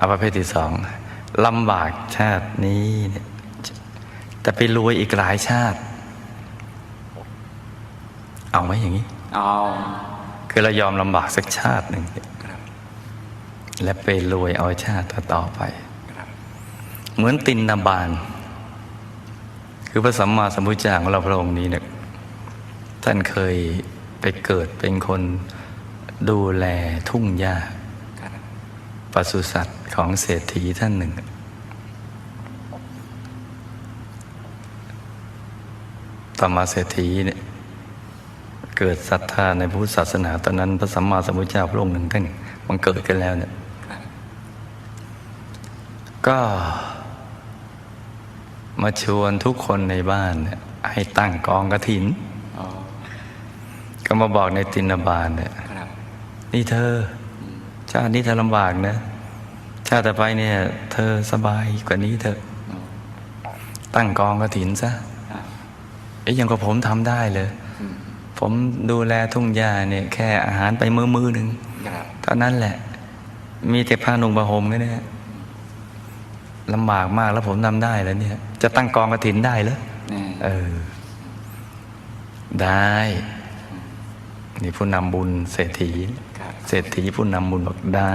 เอาประเภทที่สองลำบากชาตินี้เนี่ยแต่ไปรวยอีกหลายชาติ เอาไหมอย่างนี้ เอาคือเรายอมลำบากสักชาติหนึ่งครับและไปรวยเอาชาติต่อๆไปครับเหมือนตินนาบาน คือพระสัมมาสัมพุทธเจ้าของเราพระองค์นี้เนี่ยท่านเคยไปเกิดเป็นคนดูแลทุ่งหญ้าครับปศุสัตว์ ของเศรษฐีท่านหนึ่ง ต่อมาเศรษฐีเนี่ยเกิดศรัทธาในพุทธศาสนาตอนนั้นพระสัมมาสัมพุทธเจ้าพระองค์หนึ่งท่านมันเกิดกันแล้วเนี่ยครับก็มาชวนทุกคนในบ้านเนี่ยให้ตั้งกองกระถินเอาก็มาบอกในตินบาลเนี่ยครับนี่เธอชาตินี้เธอลำบากนะ ชาติต่อไปเนี่ย เธอสบายกว่านี้เธอะเอาตั้งกองกระถินซะครับเอ๊ะยังกับผมทำได้เลยอืมผมดูแลทุ่งหญ้าเนี่ย แค่อาหารไปมือมือหนึ่งครับเท่านั้นแหละ มีแต่ผ้านุ่งผ้าห่มแค่นี้ลำบากมากแล้วผมทำได้แล้วเนี่ย จะตั้งกองกระถินได้เหรอแน่เออ ได้ นี่ผู้นำบุญเศรษฐีครับเศรษฐีผู้นำบุญบอกได้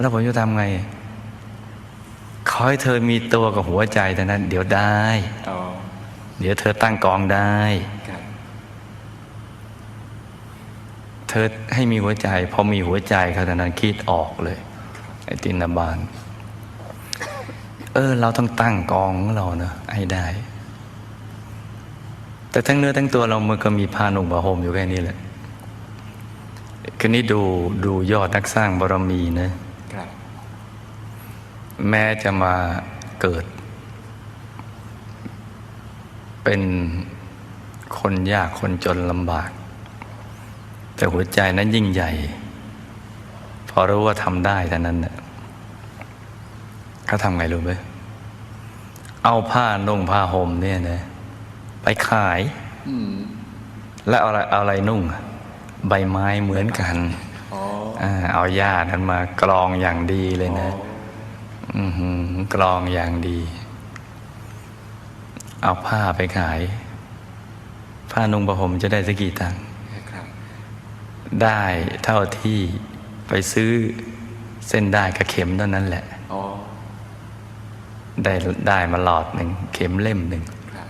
แล้วผมจะทำไง ขอให้เธอมีตัวกับหัวใจแต่นั้น เดี๋ยวได้เอาเดี๋ยวเธอตั้งกองได้ครับเธอให้มีหัวใจ พอมีหัวใจเขาแต่นั้นคิดออกเลยไอ้ตินาบาน เออ เราต้องตั้งกองของเราเนอะให้ได้ แต่ทั้งเนื้อทั้งตัวเรามันก็มีผ้าหนุ่งผ้าห่มอยู่แค่นี้แหละคืนนี้ดูดูยอดนักสร้างบารมีนะครับ แม้จะมาเกิด เป็นคนยากคนจนลำบาก แต่หัวใจนั้นยิ่งใหญ่ พอรู้ว่าทำได้แต่นั้นเน่ะเขาทำไงรู้ไหมเอาผ้านุ่งผ้าห่มเนี่ยนะ ไปขายอืมแล้วเอาอะไรเอาอะไรนุ่งอะใบไม้เหมือนกันอ๋ออาเอาหญ้านั้นมากรองอย่างดีเลยนะอือหือ กรองอย่างดี เอาผ้าไปขาย ผ้านุ่งผ้าห่มจะได้สักกี่ตังค์ครับได้เท่าที่ไปซื้อเส้นได้กับเข็มเท่านั้นแหละอ๋อได้ได้มาหลอดหนึ่งเข็มเล่มหนึ่งครับ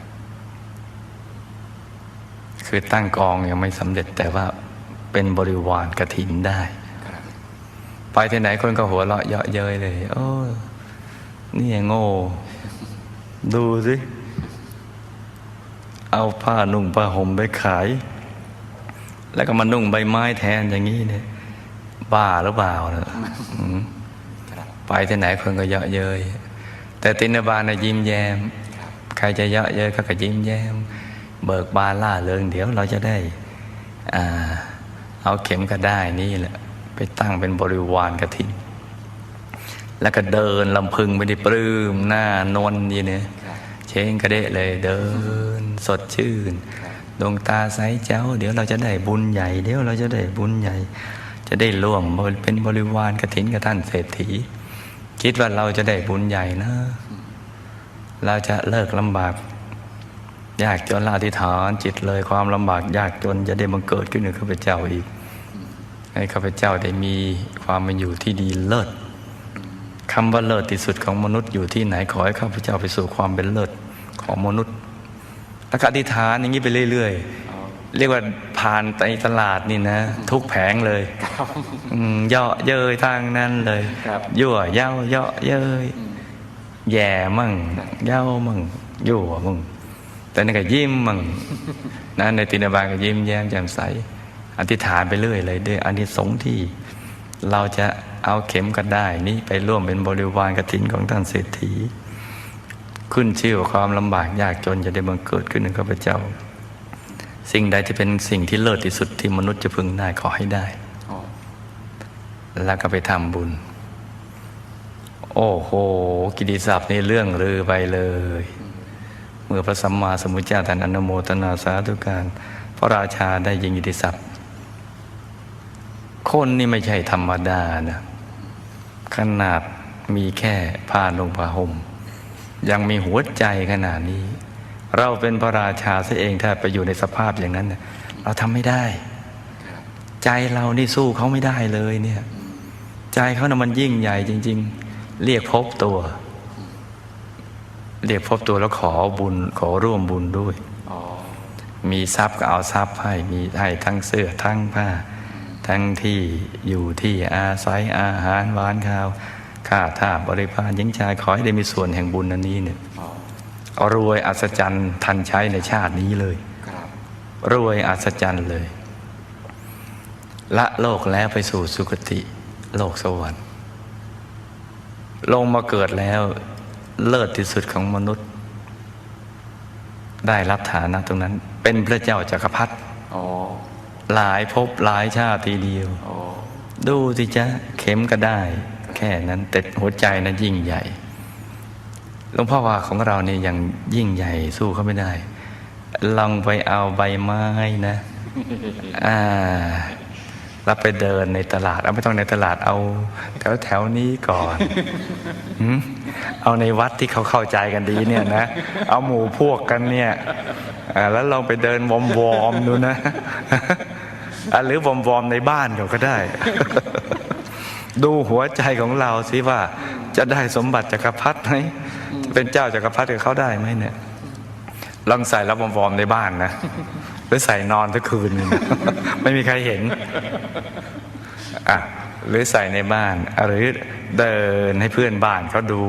คือตั้งกองยังไม่สำเร็จแต่ว่าเป็นบริวารกระถินได้ครับ ไปที่ไหนคนก็หัวเราะเยาะเย้ยเลย โอ้นี่โง่ ดูสิ เอาผ้านุ่งผ้าห่มไปขาย แล้วก็มานุ่งใบไม้แทนอย่างนี้เนี่ย บ้าหรือเปล่าเนะไปที่ไหนคนก็เยาะเย้ยแต่ตินบาลนะยิ้มแย้ม ใครจะเยาะเย้ยก็ก็ยิ้มแย้ม เบิกบานล่าเริงเดี๋ยวเราจะได้ อ่า เอาเข็มก็ได้นี่แหละ ไปตั้งเป็นบริวารกระถิน แล้วก็เดินลำพึงไปดิปลื้มหน้านวลนี่เนี่ยครับเชงกระเดะเลยเดินสดชื่นครับดวงตาใสเจ้า เดี๋ยวเราจะได้บุญใหญ่ เดี๋ยวเราจะได้บุญใหญ่ จะได้ร่วมเป็นบริวารกระถินกับท่านเศรษฐี คิดว่าเราจะได้บุญใหญ่นะ เราจะเลิกลำบากยากจนละอธิษฐานจิตเลยความลำบากยากจนจะได้บังเกิดขึ้นในข้าพเจ้าอีก ให้ข้าพเจ้าได้มีความเป็นอยู่ที่ดีเลิศคำว่าเลิศที่สุดของมนุษย์อยู่ที่ไหนขอให้ข้าพเจ้าไปสู่ความเป็นเลิศของมนุษย์แล้วก็อธิษฐานอย่างนี้ไปเรื่อยอ๋อๆเรียกว่าผ่านในตลาดนี่นะ ทุกแผงเลยครับอืมเยาะเย้ยทางนั้นเลยครับยั่วเย้าเยาะเย้ยอืมแย่มั่งเย้ามั่งยั่วมั่งแต่นี่ก็ยิ้มมั่งนะในตินบาลก็ยิ้มแย้มแจ่มใส อธิษฐานไปเรื่อยเลยด้วยอานิสงส์ที่ เราจะเอาเข็มกระได้นี้ไปร่วมเป็นบริวารกฐินของท่านเศรษฐี ขึ้นชื่อว่าความลำบากยากจนจะได้บังเกิดขึ้นในข้าพเจ้า สิ่งใดที่เป็นสิ่งที่เลิศที่สุดที่มนุษย์จะพึงได้ขอให้ได้แล้วก็ไปทำบุญ โอ้โห กิติศัพท์นี่เรื่องลือไปเลย เมื่อพระสัมมาสัมพุทธเจ้าท่านอนุโมทนาสาธุการ พระราชาได้ยิงกิติศัพท์ คนนี่ไม่ใช่ธรรมดานะขนาดมีแค่ผ้าลงผ้าห่มยังมีหัวใจขนาดนี้ เราเป็นพระราชาซะเองถ้าไปอยู่ในสภาพอย่างนั้น เราทำไม่ได้ ใจเรานี่สู้เขาไม่ได้เลยเนี่ย ใจเขานะ่ะมันยิ่งใหญ่จริง ๆ เรียกพบตัว เรียกพบตัวแล้วขอบุญขอร่วมบุญด้วยมีทรัพย์ก็เอาทรัพย์ให้มีให้ทั้งเสื้อทั้งผ้า ทั้งที่อยู่ที่อาศัยอาหารหวานข้าวข้าท่าบริพารหญิงชายขอให้ได้มีส่วนแห่งบุญอันนี้เนี่ยอ๋อเอารวยอัศจรรย์ทันใช้ในชาตินี้เลยครับรวยอัศจรรย์เลย ละโลกแล้วไปสู่สุคติโลกสวรรค์ ลงมาเกิดแล้วเลิศที่สุดของมนุษย์ ได้รับฐานะตรงนั้น เป็นพระเจ้าจักรพรรดิอ๋อ หลายภพหลายชาติทีเดียวอ๋อดูสิจ๊ะเข็มก็ได้ แค่นั้นแต่หัวใจนั้นยิ่งใหญ่หลวงพ่อว่าของเราเนี่ยยังยิ่งใหญ่สู้เขาไม่ได้ ลองไปเอาใบไม้นะอ่าแล้วไปเดินในตลาดเอาไม่ต้องในตลาดเอา แถวแถวๆนี้ก่อนหืมเอาในวัดที่เขาเข้าใจกันดีเนี่ยนะ เอาหมู่พวกกันเนี่ยอ่าแล้วลองไปเดินวอมวอมๆดูนะอะ หรือวอมวอมในบ้านเขาก็ได้ ดูหัวใจของเราสิว่า จะได้สมบัติจักรพรรดิไหมจะเป็นเจ้าจักรพรรดิกับเขาได้ไหมเนี่ยลองใส่แล้ววอมๆในบ้านนะหรือใส่นอนทั้งคืน ไม่มีใครเห็นอะหรือใส่ในบ้าน หรือเดินให้เพื่อนบ้านเขาดู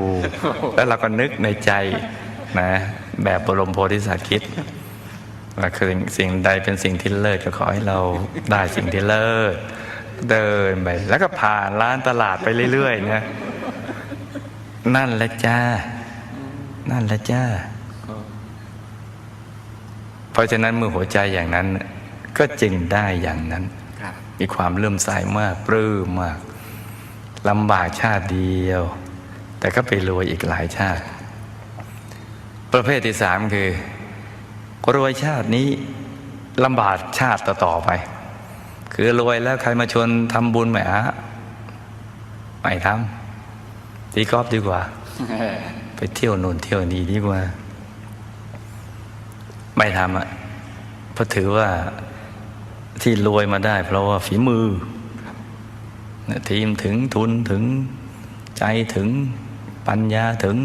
แล้วเราก็นึกในใจนะ แบบบรมโพธิสัตว์คิด ว่าคือสิ่งใดเป็นสิ่งที่เลิศก็ขอให้เราได้สิ่งที่เลิศเดินไป แล้วก็ผ่านร้านตลาดไปเรื่อยๆนะนั่นแหละจ้า นั่นแหละจ้า เพราะฉะนั้นเมื่อหัวใจอย่างนั้น ก็จึงได้อย่างนั้นครับมีความเลื่อมใสมากปลื้มมากลำบากชาติเดียว แต่ก็ไปรวยอีกหลายชาติ ประเภทที่สามคือ รวยชาตินี้ลำบากชาติต่อๆไป คือรวยแล้วใครมาชวนทำบุญไหมฮะไม่ทำตีกอล์ฟดีกว่า ไปเที่ยวนู่นเที่ยวนี่ดีกว่า ไม่ทำอะเพราะถือว่าที่รวยมาได้ เพราะว่าฝีมือนะทีมถึงทุนถึงใจถึงปัญญาถึง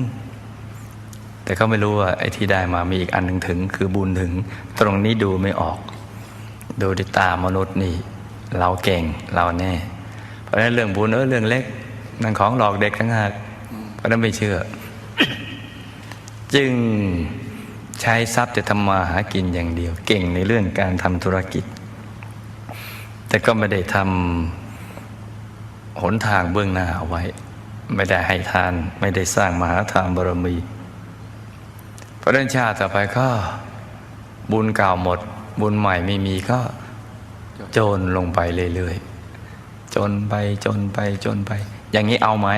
แต่เขาไม่รู้ว่าไอ้ที่ได้มามีอีกอันหนึ่งถึง คือบุญถึง ตรงนี้ดูไม่ออก ดูด้วยตามนุษย์นี่ เราเก่งเราแน่ เพราะฉะนั้นเรื่องบุญเออเรื่องเล็กนั่นของหลอกเด็กทั้งหากเพราะนั้นไม่เชื่อ จึงใช้ทรัพย์จะทำมาหากินอย่างเดียว เก่งในเรื่องการทำธุรกิจ แต่ก็ไม่ได้ทำหนทางเบื้องหน้าเอาไว้ ไม่ได้ให้ทาน ไม่ได้สร้างมหาทานบารมี เพราะฉะนั้นชาติต่อไปก็ บุญเก่าหมด บุญใหม่ไม่มีก็ จนลงไปเรื่อยๆจนไปจนไปจนไป อย่างนี้เอาไหม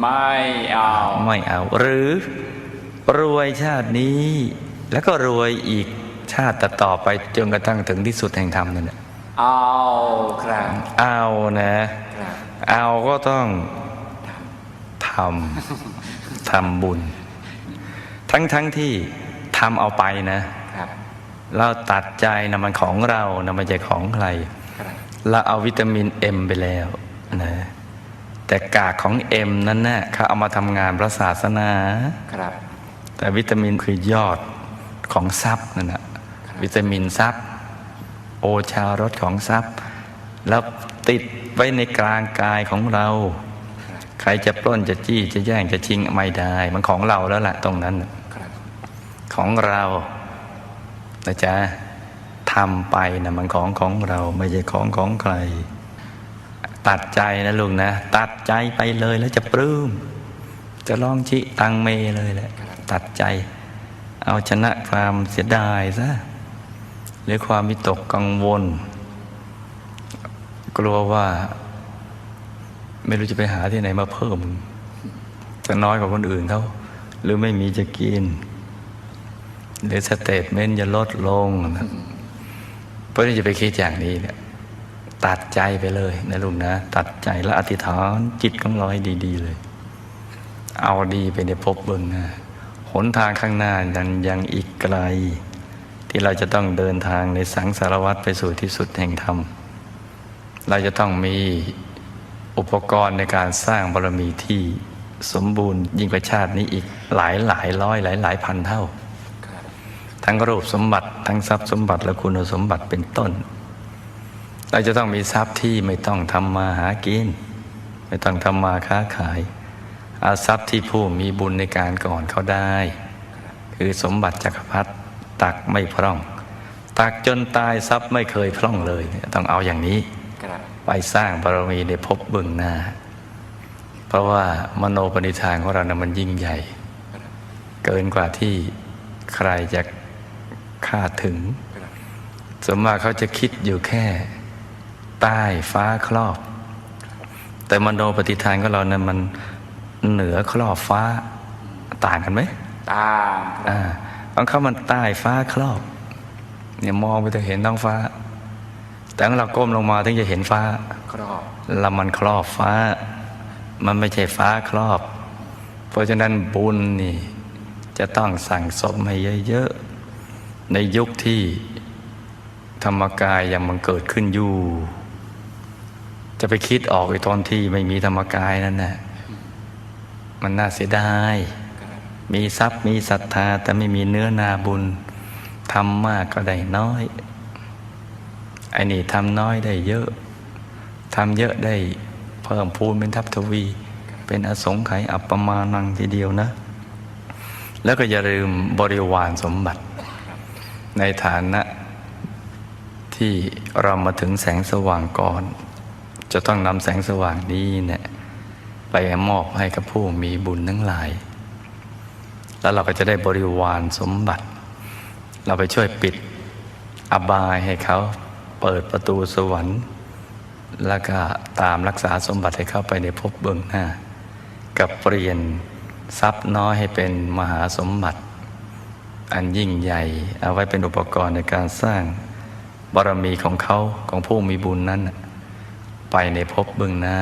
ไม่เอาไม่เอา หรือ รวยชาตินี้ แล้วก็รวยอีกชาติต่อๆไปจนกระทั่งถึงที่สุดแห่งธรรมนั่นแหละเอาครับเอานะครับเอาก็ต้องทำทำบุญ ทั้งๆทที่ทำเอาไปนะครับเราตัดใจนะมันของเรานะไม่ใช่ของใครครับเราเอาวิตามินเอ็มไปแล้วนะแต่กากของเอ็มนั้นนะ่ะเขาเอามาทำงานพระศาสนาครับแต่วิตามินคือยอดของทรัพย์นั่นแหะวิตามินทรัพย์ โอชารสของทรัพย์ แล้วติดไว้ในกลางกายของเรา ใครจะปล้นจะจี้จะแย่งจะชิงไม่ได้ มันของเราแล้วล่ะตรงนั้นน่ะครับ ของเรานะจ๊ะทำไปนะมันของของเราไม่ใช่ของของใคร ตัดใจนะลุงนะ ตัดใจไปเลยแล้วจะปลื้ม จะลองชิตังเมเลยแหละ ตัดใจ เอาชนะความเสียดายซะหรือความวิตกกังวล กลัวว่า ไม่รู้จะไปหาที่ไหนมาเพิ่ม จะน้อยกว่าคนอื่นเขาหรือไม่มีจะกิน หรือสเตทเมนต์จะลดลงนะเพราะนี่จะไปคิดอย่างนี้เนี่ยตัดใจไปเลยนะลูกนะ ตัดใจและอธิษฐานจิตของเราให้ดี ๆ เลย เอาดีไปในภพเบื้องหน้าหนทางข้างหน้ายังยังอีกไกล ที่เราจะต้องเดินทางในสังสารวัฏไปสู่ที่สุดแห่งธรรม เราจะต้องมีอุปกรณ์ในการสร้างบารมีที่สมบูรณ์ยิ่งกว่าชาตินี้อีกหลายหลายร้อยหลายหลายพันเท่า ทั้งรูปสมบัติ ทั้งทรัพย์สมบัติและคุณสมบัติเป็นต้น เราจะต้องมีทรัพย์ที่ไม่ต้องทำมาหากิน ไม่ต้องทำมาค้าขายเอาทรัพย์ที่ผู้มีบุญในการก่อนเขาได้ คือสมบัติจักรพรรดิตักไม่พร่อง ตักจนตายทรัพย์ไม่เคยพร่องเลยเนี่ยต้องเอาอย่างนี้ครับไปสร้างบารมีในภพเบื้องหน้า เพราะว่ามโนปณิธานของเรานะมันยิ่งใหญ่ เกินกว่าที่ใครจะ คาดถึงครับส่วนมากเขาจะคิดอยู่แค่ ใต้ฟ้าครอบ แต่มโนปฏิทานของเรานะั้นมันเหนือครอบฟ้าต่างกันไหมตามครับอ่าของเขามันใต้ฟ้าครอบ เนี่ยมองไปจะเห็นท้องฟ้า แต่ของเราก้มลงมาถึงจะเห็นฟ้าครอบแล้วมันครอบฟ้า มันไม่ใช่ฟ้าครอบ เพราะฉะนั้นบุญนี่ จะต้องสั่งสมให้เยอะๆ ในยุคที่ธรรมกายยังมันเกิดขึ้นอยู่ จะไปคิดออกไอ้ตอนที่ไม่มีธรรมกายนั่นน่ะมันน่าเสียดาย มีทรัพย์มีศรัทธา แต่ไม่มีเนื้อนาบุญทำมากก็ได้น้อยไอ้นี่ทำน้อยได้เยอะทำเยอะได้เพิ่มพูนเป็นทัพทวี เป็นอสงไขยอัปปมานังทีเดียวนะ แล้วก็อย่าลืมบริวารสมบัติ ในฐานะ ที่เรามาถึงแสงสว่างก่อน จะต้องนำแสงสว่างนี้เนี่ยไปมอบให้กับผู้มีบุญทั้งหลาย แล้วเราก็จะได้บริวารสมบัติ เราไปช่วยปิดอบายให้เขาเปิดประตูสวรรค์ แล้วก็ตามรักษาสมบัติให้เข้าไปในภพเบื้องหน้า กับเปลี่ยนทรัพย์น้อยให้เป็นมหาสมบัติ อันยิ่งใหญ่ เอาไว้เป็นอุปกรณ์ในการสร้างบารมีของเขาของผู้มีบุญนั้น ไปในภพเบื้องหน้า